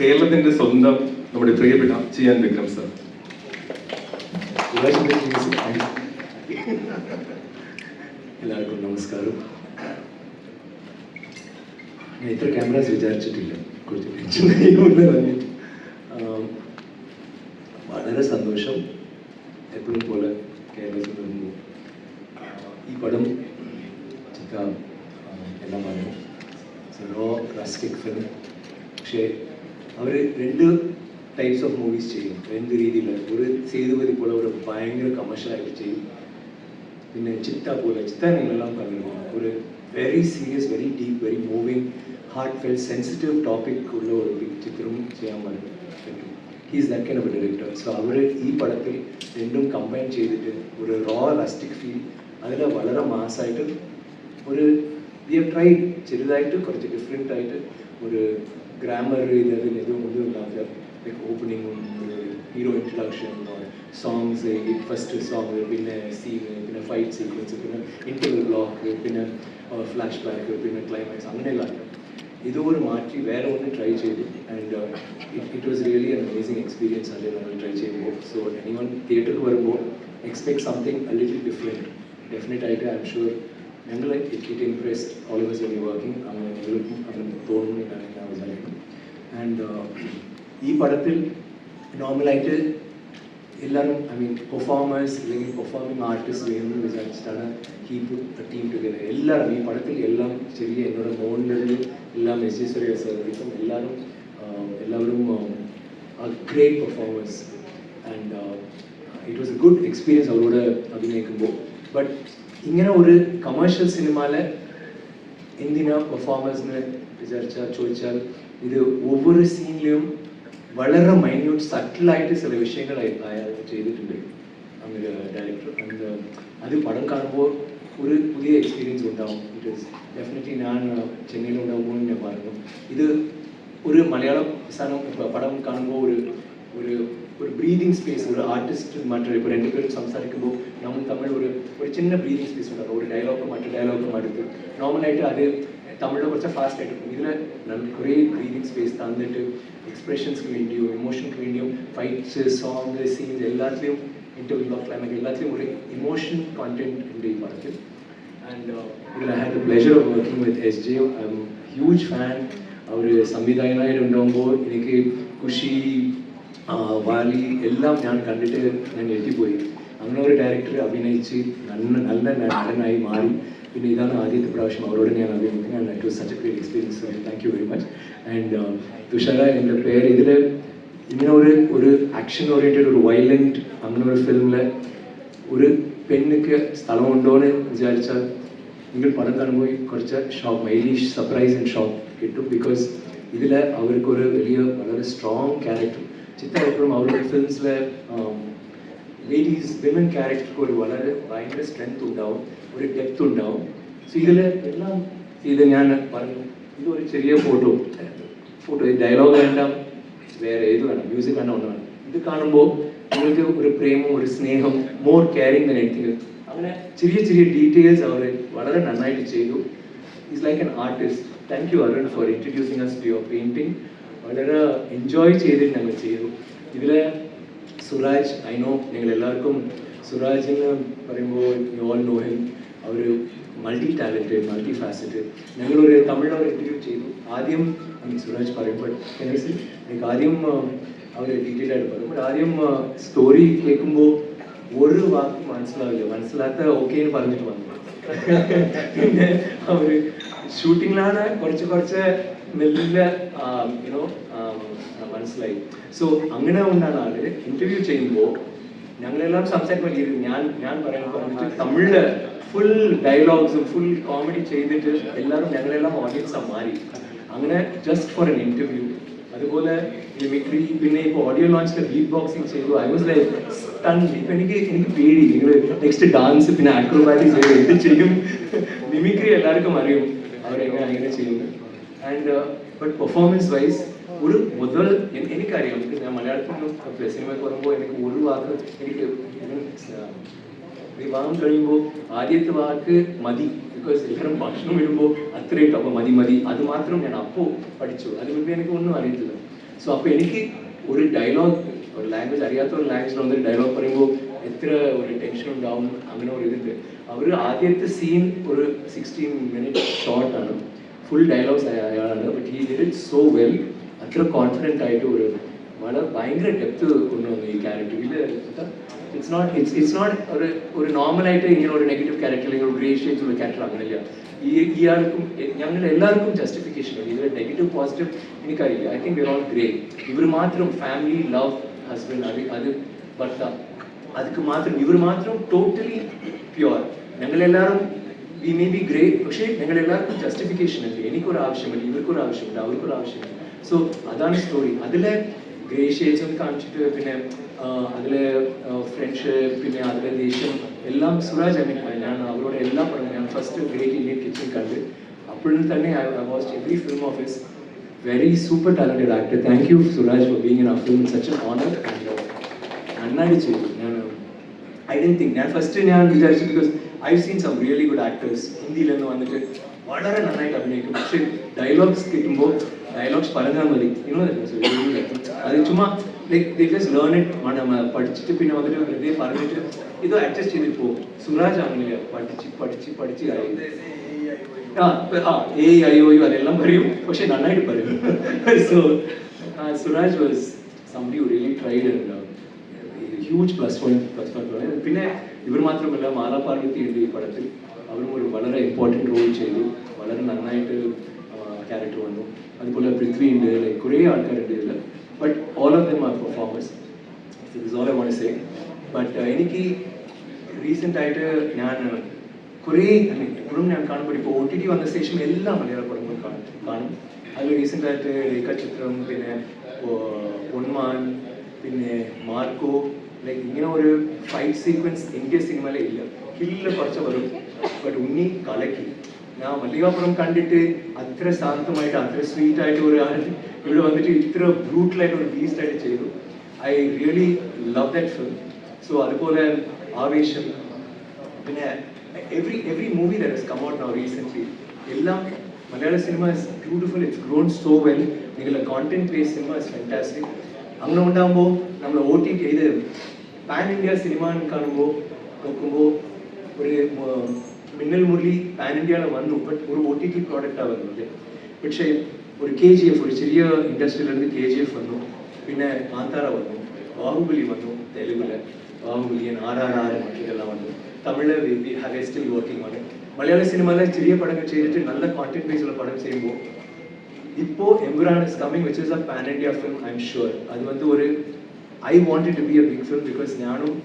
കേരളത്തിന്റെ സ്വന്തം നമ്മുടെ പ്രിയപ്പെട്ട ചെയ്യാൻ വിക്രം സർ. എല്ലാവർക്കും നമസ്കാരം. ഞാൻ ഇത്ര ക്യാമറാസ് വിചാരിച്ചിട്ടില്ല. കുറച്ച് വളരെ സന്തോഷം എപ്പോഴും പോലെ കേരളത്തിൽ നിന്നു ഈ പടം ചിത്ര എല്ലാം പറഞ്ഞു റസ്റ്റിക് ഫിലിം പക്ഷേ അവർ രണ്ട് ടൈപ്സ് ഓഫ് മൂവീസ് ചെയ്യും. രണ്ട് രീതിയിലാണ് ഒരു സേതുപതി പോലെ ഒരു ഭയങ്കര കമേഴ്ഷ്യലായിട്ട് ചെയ്യും. പിന്നെ ചിത്ത പോലെ. ചിത്ത നിങ്ങളെല്ലാം കണ്ടിരുന്നു ഒരു very serious very deep very moving heartfelt sensitive topic ഉള്ള ഒരു ചിത്രം ചെയ്യാൻ പറ്റും. He's that of director so അവർ ഈ പടത്തിൽ രണ്ടും കമ്പൈൻ ചെയ്തിട്ട് ഒരു റോ റസ്റ്റിക് ഫീൽ അതിൽ വളരെ മാസ്സായിട്ട് ഒരു വി ഹവ് ട്രൈ ചെറുതായിട്ട് കുറച്ച് ഡിഫറെന്റ് ആയിട്ട് ഒരു ഗ്രാമർ ഇതിൽ ഇതും ഒന്നും ഇല്ലാത്ത ലൈക്ക് ഓപ്പണിങ്ങും ഒരു hero introduction songs first song പിന്നെ സീന് പിന്നെ ഫൈറ്റ് സീക്വൻസ് പിന്നെ ഇന്റർവൽ ബ്ലോക്ക് പിന്നെ ഫ്ലാഷ് ബാക്ക് പിന്നെ ക്ലൈമാക്സ് അങ്ങനെയെല്ലാം ഇതുപോലെ മാറ്റി വേറെ ഒന്ന് ട്രൈ ചെയ്തു. And it was really an amazing experience അല്ലേ നമ്മൾ ട്രൈ ചെയ്യുമ്പോൾ സോ എനി വൺ തിയേറ്ററിൽ വരുമ്പോൾ expect something a little different definite ആയിട്ട് ഐ എം ഷുവർ ഞങ്ങൾ it impressed all of when working അങ്ങനെ നിങ്ങൾക്കും അങ്ങനെ തോന്നുന്നു. ആൻഡ് ഈ പടത്തിൽ നോർമലായിട്ട് എല്ലാവരും ഐ മീൻ പെർഫോമേഴ്സ് അല്ലെങ്കിൽ പെർഫോമിങ് ആർട്ടിസ്റ്റ് എന്ന് വിചാരിച്ചിട്ടാണ് കീപ്പ് ടീം ടുഗദർ എല്ലാവരും ഈ പടത്തിൽ എല്ലാം ചെറിയ എന്നോട് മോഹൻലാൽ എല്ലാം എസ് സർവീസും എല്ലാവരും എല്ലാവരും great performers and it was a good experience അവരോട് അഭിനയിക്കുമ്പോൾ. ബട്ട് ഇങ്ങനെ ഒരു കമേഴ്ഷ്യൽ സിനിമയിലെ എന്തിനാ പെർഫോമൻസിന് വിചാരിച്ചാൽ ചോദിച്ചാൽ இது ஒவ்வொരു സീനിലും വളരെ മൈന്യൂട്ട് സട്ടിലായിട്ട് ചില വിഷയങ്ങൾ അയാൾ ചെയ്തിട്ടുണ്ട് അങ്ങനെ ഡയറക്ടർ അത് പടം കാണുമ്പോൾ ഒരു പുതിയ എക്സ്പീരിയൻസ് ഉണ്ടാവും ഇറ്റ് ഈസ് ഡെഫിനറ്റ്ലി ഞാൻ ചെന്നൈയിൽ ഉണ്ടാകുമ്പോൾ ഞാൻ പറഞ്ഞു ഇത് ഒരു മലയാളം സാധനം പടം കാണുമ്പോൾ ഒരു ഒരു ஒரு ப்ரீதிங் ஸ்பேஸ் ஒரு ஆர்டிஸ்ட் மற்ற இப்போ ரெண்டு பேரும் சம்சாரிக்கும்போது நம்ம தமிழ் ஒரு ஒரு சின்ன ப்ரீதிங் ஸ்பேஸ் உண்டாகும் ஒரு டைலாக்கு மற்ற டைலாக்கு மாட்டுது நார்மலாகிட்டு அது തമിഴിൽ കുറച്ച് ഫാസ്റ്റ് ആയിട്ട് ഇതിൽ നമുക്ക് കുറേ ബ്രീതിങ് സ്പേസ് തന്നിട്ട് എക്സ്പ്രഷൻസ്ക്ക് വേണ്ടിയും ഇമോഷൻക്ക് വേണ്ടിയും ഫൈറ്റ്സ് സോങ് സീൻസ് എല്ലാത്തിലും ഇന്റർവ്യൂ ബ്ലോക്ക് ക്ലൈമാക്സ് എല്ലാത്തിലും ഒരു ഇമോഷൻ കോണ്ടന്റ് ഉണ്ട് ഈ പടത്തിൽ. ആൻഡ് ഇതിൽ I had the pleasure of working with S J I am huge fan അവർ സംവിധായകനായിട്ട് ഉണ്ടാകുമ്പോൾ എനിക്ക് ഖുഷി വാലി എല്ലാം ഞാൻ കണ്ടിട്ട് ഞാൻ എഴുതിപ്പോയി. അങ്ങനെ ഒരു ഡയറക്ടർ അഭിനയിച്ച് നല്ല നല്ല നടനായി മാറി. പിന്നെ ഇതാണ് ആദ്യത്തെ പ്രാവശ്യം അവരോട് ഞാൻ അഭിനയിക്കുന്നത് it was such a great experience thank you very much and Thushara എന്റെ പേര് ഇതിൽ ഇങ്ങനെ ഒരു ഒരു ആക്ഷൻ ഓറിയന്റഡ് ഒരു വയലന്റ് അങ്ങനെ ഒരു ഫിലിമിൽ ഒരു പെണ്ണിക്ക് സ്ഥലമുണ്ടോ എന്ന് വിചാരിച്ചാൽ നിങ്ങൾ പടം കാണുമ്പോൾ കുറച്ച് shock mildly surprise and shock കിട്ടും. ബിക്കോസ് ഇതിൽ അവർക്കൊരു വലിയ വളരെ സ്ട്രോങ് ക്യാരക്ടർ ചിത്ര എപ്പോഴും അവരുടെ ഫിലിംസിലെ ലേഡീസ് വിമൻ ക്യാരക്ടർക്ക് ഒരു വളരെ ഭയങ്കര സ്ട്രെങ്ത് ഉണ്ടാവും. ഒരു ഡെപ്ത് ഉണ്ടാവും. സോ ഇതിൽ എല്ലാം ഇത് ഞാൻ പറഞ്ഞു. ഇത് ഒരു ചെറിയ ഫോട്ടോ ഫോട്ടോ ഡയലോഗ് വേണ്ട വേറെ ഏത് വേണം? മ്യൂസിക് വേണ്ട ഒന്ന് വേണം ഇത് കാണുമ്പോൾ നിങ്ങൾക്ക് ഒരു പ്രേമം ഒരു സ്നേഹം മോർ കെയറിങ് ദൻ അങ്ങനെ ചെറിയ ചെറിയ ഡീറ്റെയിൽസ് അവർ വളരെ നന്നായിട്ട് ചെയ്തു. Is like an artist thank you Arun for introducing us to your painting വളരെ എൻജോയ് ചെയ്തിട്ട് ഞങ്ങൾ ചെയ്തു. ഇതിൽ സുരാജ് ഐ നോ നിങ്ങൾ എല്ലാവർക്കും സുരാജ് എന്ന് പറയുമ്പോൾ യു ഓൾ നോ ഹിം അവർ മൾട്ടി ടാലന്റഡ് മൾട്ടി ഫാസറ്റഡ് ഞങ്ങളൊരു തമിഴിൽ ഒരു ഇന്റർവ്യൂ ചെയ്തു. ആദ്യം സുരാജ് പറയുമ്പോൾ എനിക്ക് ആദ്യം അവർ ഡീറ്റെയിൽ ആയിട്ട് പറയും. ആദ്യം സ്റ്റോറി കേൾക്കുമ്പോൾ ഒരു വാക്ക് മനസ്സിലാവില്ല. മനസ്സിലാത്ത ഓക്കെ എന്ന് പറഞ്ഞിട്ട് വന്നു. പിന്നെ അവർ ഷൂട്ടിങ്ങിലാണ് കുറച്ച് കുറച്ച് മെല്ലെ യുനോ മനസ്സിലായി. സോ അങ്ങനെ കൊണ്ടാണ് ആൾ ഇന്റർവ്യൂ ചെയ്യുമ്പോൾ ഞങ്ങളെല്ലാം സംസാരിക്കാൻ ഞാൻ ഞാൻ പറയാൻ പറഞ്ഞിട്ട് തമിഴിൽ ഫുൾ ഡയലോഗ്സും ഫുൾ കോമഡി ചെയ്തിട്ട് എല്ലാവരും ഞങ്ങളെല്ലാം ഓഡിയൻസ് മാറി. അങ്ങനെ ജസ്റ്റ് ഫോർ എൻ ഇന്റർവ്യൂ അതുപോലെ മിമിക്രി പിന്നെ ഇപ്പോൾ ഓഡിയോ ലോഞ്ചിൽ ബീറ്റ് ബോക്സിംഗ് ചെയ്തു. ഐ വാസ് ലൈക്ക് സ്റ്റൺ ഇപ്പം എനിക്ക് എനിക്ക് പേടി. നിങ്ങൾ നെക്സ്റ്റ് ഡാൻസ് പിന്നെ ആക്രോബാറ്റിക് ചെയ്തു എന്ത് ചെയ്യും? മിമിക്രി എല്ലാവർക്കും അറിയും അവരെങ്ങനെ അങ്ങനെ ചെയ്യുന്നു ആൻഡ് ബട്ട് പെർഫോമൻസ് വൈസ് ഒരു മുതൽ എനിക്കറിയാം. എനിക്ക് ഞാൻ മലയാളത്തിൽ സിനിമ പറയുമ്പോൾ എനിക്ക് ഒരു വാക്ക് എനിക്ക് വിവാഹം കഴിയുമ്പോൾ ആദ്യത്തെ വാക്ക് മതി. ബിക്കോസ് എല്ലാവരും ഭക്ഷണം വരുമ്പോൾ അത്രയും അപ്പോൾ മതി മതി. അത് മാത്രം ഞാൻ അപ്പോൾ പഠിച്ചു അതിന് മുമ്പ് എനിക്ക് ഒന്നും അറിയത്തില്ല. സോ അപ്പോൾ എനിക്ക് ഒരു ഡയലോഗ് ഒരു ലാംഗ്വേജ് അറിയാത്ത ഒരു ലാംഗ്വേജിൽ വന്നൊരു ഡയലോഗ് പറയുമ്പോൾ എത്ര ഒരു ടെൻഷൻ ഉണ്ടാവും അങ്ങനെ ഒരു ഇതുണ്ട്. അവർ ആദ്യത്തെ സീൻ ഒരു സിക്സ്റ്റീൻ മിനിറ്റ് ഷോർട്ടാണ് ഫുൾ ഡയലോഗ്സ് അയാളാണ് but he did it so well അത്ര കോൺഫിഡന്റ് ആയിട്ട് ഒരു വളരെ ഭയങ്കര ഡെപ്ത് കൊണ്ടുവന്നു ഈ ക്യാരക്ടറിൽ it's not it's it's not ഒരു ഒരു നോർമലായിട്ട് ഇങ്ങനെ ഒരു നെഗറ്റീവ് ക്യാരക്ടർ അല്ലെങ്കിൽ ഒരു ഗ്രേഷ്യേജ് ഉള്ള ക്യാരക്ടർ അങ്ങനെയില്ല ഈ ഇയാൾക്കും ഞങ്ങൾ എല്ലാവർക്കും ജസ്റ്റിഫിക്കേഷൻ ഉണ്ട്. ഇതിൽ നെഗറ്റീവ് പോസിറ്റീവ് എനിക്കറിയില്ല. I think we are all grey ഇവർ മാത്രം ഫാമിലി ലവ് ഹസ്ബൻഡ് അത് അത് ഭർത്ത. അതൊക്കെ മാത്രം ഇവർ മാത്രം ടോട്ടലി പ്യുവർ ഞങ്ങളെല്ലാവരും വി മേ ബി ഗ്രേ പക്ഷേ ഞങ്ങളെല്ലാവർക്കും ജസ്റ്റിഫിക്കേഷൻ ഉണ്ട്. എനിക്കൊരു ആവശ്യമില്ല ഇവർക്കൊരു ആവശ്യമില്ല അവർക്കൊരു ആവശ്യമില്ല സോ അതാണ് സ്റ്റോറി അതിലെ ഗ്രേ ഷേജും കാണിച്ചിട്ട് പിന്നെ അതിലെ ഫ്രണ്ട്ഷിപ്പ് പിന്നെ അതിലെ ദേഷ്യം എല്ലാം സുരാജ് മീൻ ഞാൻ അവരോട് എല്ലാം പറഞ്ഞു ഞാൻ ഫസ്റ്റ് ഗ്രേറ്റ് ഇന്ത്യൻ കിച്ചൺ കണ്ട്. അപ്പോഴും തന്നെ I watch every film of his very super talented actor thank you Suraj for being in ആ film such an honour and നന്നായിട്ട് ചെയ്തു. ഞാൻ ഐ ഡി തിങ്ക് ഞാൻ ഫസ്റ്റ് ഞാൻ വിചാരിച്ചു because I seen some really good actors ഹിന്ദിയിൽ നിന്ന് വന്നിട്ട് വളരെ നന്നായിട്ട് അഭിനയിക്കും. പക്ഷേ ഡയലോഗ്സ് കിട്ടുമ്പോൾ ഡയലോഗ്സ് പറഞ്ഞാൽ മതി. ഇന്നോ അത് ചുമ്മാ പഠിച്ചിട്ട് പിന്നെ അവർ വെറുതെ പറഞ്ഞിട്ട് ഇത് അഡ്ജസ്റ്റ് ചെയ്ത് പോകും സുരാജ് അങ്ങനെയില്ല പഠിച്ച് പഠിച്ച് പഠിച്ച് ആ എ ഐ ഒ യു അതെല്ലാം പറയും. പക്ഷെ നന്നായിട്ട് പറയും. So Suraj was somebody really tried huge plus point plus point പിന്നെ ഇവർ മാത്രമല്ല മാലാ പാർവതി ഉണ്ട് ഈ പടത്തിൽ അവരും ഒരു വളരെ ഇമ്പോർട്ടന്റ് റോൾ ചെയ്തു. വളരെ നന്നായിട്ട് ക്യാരക്ടർ വന്നു. അതുപോലെ പൃഥ്വി ഉണ്ട്. കുറേ ആൾക്കാരുണ്ട് ഇതിൽ but all of them are performance is all I won't say but എനിക്ക് റീസെന്റ് ആയിട്ട് ഞാൻ കുറേ ഇപ്പോഴും ഞാൻ കാണുമ്പോൾ ഇപ്പോൾ ഒ ടി ടി വന്ന ശേഷം എല്ലാ മലയാള പടങ്ങളും കാണും അതിൽ റീസെന്റ് ആയിട്ട് രേഖാചിത്രം പിന്നെ പൊന്മാൻ പിന്നെ മാർക്കോ ലൈക്ക് ഇങ്ങനെ ഒരു ഫൈറ്റ് സീക്വൻസ് ഇന്ത്യ സിനിമയിലെ ഇല്ല. ഹില്ല് കുറച്ച് വരും. ബട്ട് ഉണ്ണി കലക്കി. ഞാൻ മല്ലികാപുരം കണ്ടിട്ട് അത്ര ശാന്തമായിട്ട് അത്ര സ്വീറ്റ് ആയിട്ട് ഒരു ഇവിടെ വന്നിട്ട് ഇത്ര ബ്രൂട്ടലായിട്ട് ഒരു ബീസ്റ്റ് ആയിട്ട് ചെയ്തു. I really love that film so അതുപോലെ ആവേശം പിന്നെ every every movie that has come out now recently എല്ലാം Malayala cinema is beautiful it's grown so well നിങ്ങളുടെ content base cinema is fantastic അങ്ങനെ ഉണ്ടാകുമ്പോൾ നമ്മൾ ഒ ടി ടി ഇത് pan India cinema കാണുമ്പോൾ നോക്കുമ്പോൾ ഒരു മിന്നൽ മുരളി പാൻ ഇന്ത്യയാണ് വന്നു ബട്ട് ഒരു ഒ ടി ടി പ്രോഡക്റ്റാണ് വന്നത് പക്ഷേ ഒരു കെ ജി എഫ് ഒരു ചെറിയ ഇൻഡസ്ട്രിയിലിരുന്ന് കെ ജി എഫ് വന്നു പിന്നെ കാന്താര വന്നു ബാഹുബലി വന്നു തെലുങ്കില് ബാഹുബലിയൻ ആർ ആർ ആർ മറ്റുള്ള വന്നു Tamil we have a still working ആണ് മലയാള സിനിമയിലെ ചെറിയ പടങ്ങൾ ചെയ്തിട്ട് നല്ല കോണ്ടന്റ് ബേസുള്ള പടം ചെയ്യുമ്പോൾ ഇപ്പോൾ Empuraan is coming which is a pan India film I'm sure അത് വന്ന് ഒരു I wanted to be a big film because ஞானும்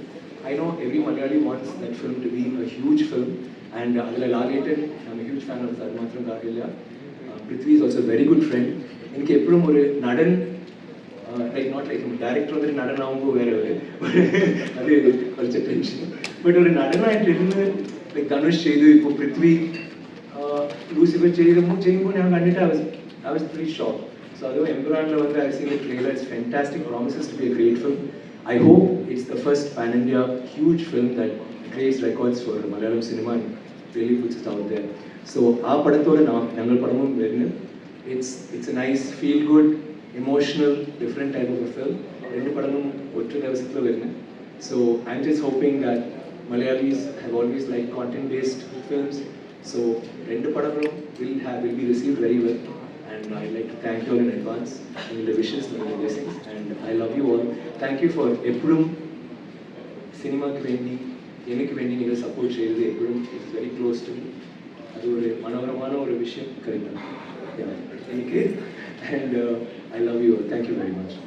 I know every Malayali wants that film to be a huge film, and uh, Adil I'm a huge fan of Sadmatram Gavilia. Uh, Prithvi is also a very good friend. എനിക്ക് എപ്പോഴും ഒരു നടൻ like not like director വന്നിട്ട് നടനാവുമ്പോൾ വേറെ അത് കുറച്ച് tension but ഒരു നടനായിട്ട് ഇരുന്ന് ലൈക്ക് ധനുഷ് ചെയ്തു ഇപ്പോൾ പൃഥ്വി ലൂസിഫർ uh, ചെയ്തപ്പോൾ ചെയ്യുമ്പോൾ ഞാൻ കണ്ടിട്ട് I was I was very shock so അത് എംബ്രാൻഡിൽ വന്ന് I seen trailer it's fantastic promises to be a great film I hope it's the first pan India huge film that creates records for Malayalam cinema really puts it out there so ആ പടത്തോടെ നാം ഞങ്ങൾ പടവും വരുന്നു. It's it's a nice feel good emotional different type of a film രണ്ട് പടങ്ങളും ഒറ്റ ദിവസത്തിൽ വരുന്നത് so I'm just hoping that Malayalis have always like content based films so രണ്ട് പടങ്ങളും will have will be receive very well and I like to thank you all in advance നിങ്ങളുടെ wishes നിങ്ങളുടെ blessings and I love you all thank you for എപ്പോഴും സിനിമയ്ക്ക് വേണ്ടി എനിക്ക് വേണ്ടി നിങ്ങൾ സപ്പോർട്ട് ചെയ്തത് എപ്പോഴും ഇറ്റ്സ് വെരി ക്ലോസ് ടു അത് ഒരു മനോഹരமான ഒരു വിഷയം കരുതാണ്. എനിക്ക് and I love you thank you very much